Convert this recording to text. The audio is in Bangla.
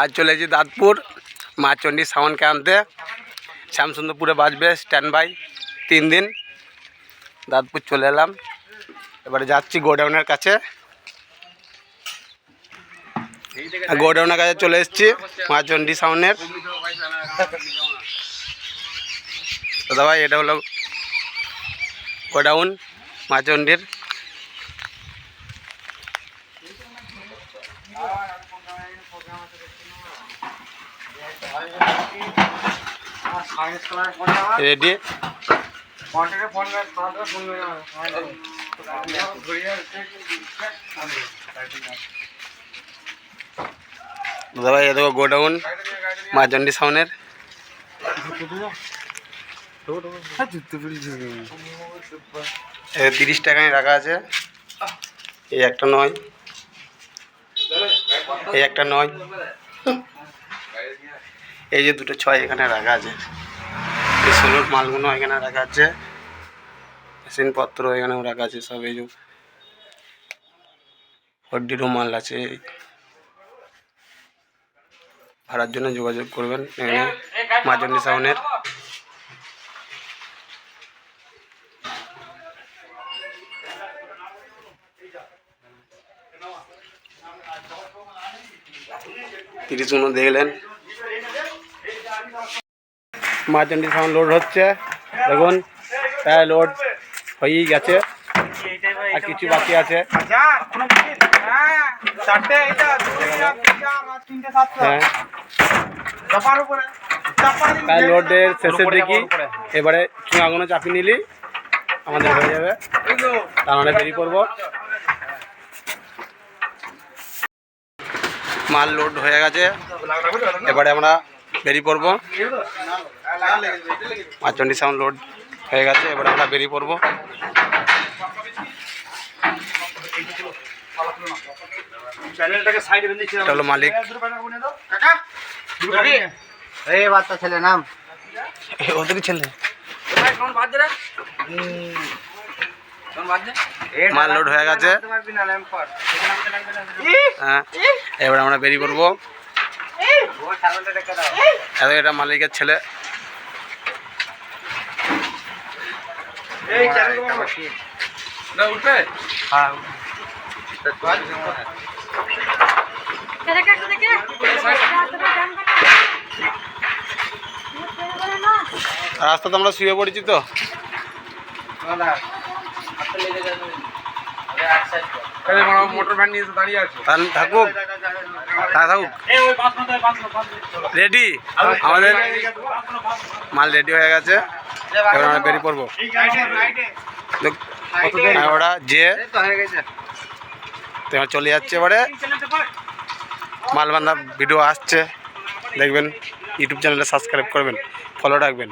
আজ চলে এসেছি দাঁতপুর, মা চণ্ডী সাউন্ডকে আনতে। শ্যামসুন্দরপুরে বাজবে স্ট্যান্ড বাই তিন দিন। দাঁতপুর চলে এলাম। এবারে যাচ্ছি গোডাউনের কাছে। গোডাউনের কাছে চলে এসেছি, মা চণ্ডী সাউন্ডের তো দাদা এটা হলো গোডাউন মা চণ্ডীর। রেডি দাদা এ দেখো গোডাউন মা চণ্ডী সাউন্ডের তিরিশ টাকায় রাখা আছে। এই একটা নয়। এই একটা নয়। এই যে দুটো ছয় এখানে রাখা আছে। এই ষোলোর মালগুলো এখানে রাখা আছে। মেশিনপত্র এখানেও রাখা আছে, সব এই যে হড্ডিরও মাল আছে। ভাড়ার জন্য যোগাযোগ করবেন এখানে মাজন্ডি সাউনের। তিরিশ দেখলেন। মাচন্ডি সাউন্ড লোড হচ্ছে। দেখুন, প্রায় লোড হয়েই গেছে। আর কিছু বাকি আছে। হ্যাঁ। প্রায় লোডের শেষের দিকে এবারে চুঙাগুলো চাপিয়ে নিলি আমাদের হয়ে যাবে। তার মানে বেরিয়ে পড়ব। মাল লোড হয়ে গেছে। এবারে আমরা বেরিয়ে পড়ব। মাচন্ডি সাউন্ড লোড হয়ে গেছে এবারে আমরা বেরিয়ে পড়ব। হলো মালিক। ছেলে নাম। ছেলে। মাল লোড হয়ে গেছে। হ্যাঁ এবার আমরা বেরিয়ে পড়ব। এত এটা মালিকের ছেলে। হ্যাঁ না রাস্তাতে আমরা শুয়ে পড়েছি তো। মোটর নিয়ে দাঁড়িয়ে থাকুক। হ্যাঁ থাকুক। রেডি আমাদের মাল রেডি হয়ে গেছে। এবার আমরা বেরিয়ে পড়ব। দেখ, ওরা যে তোমার চলে যাচ্ছে এবারে। মালবান্ধা ভিডিও আসছে। দেখবেন ইউটিউব চ্যানেলে সাবস্ক্রাইব করবেন ফলো রাখবেন।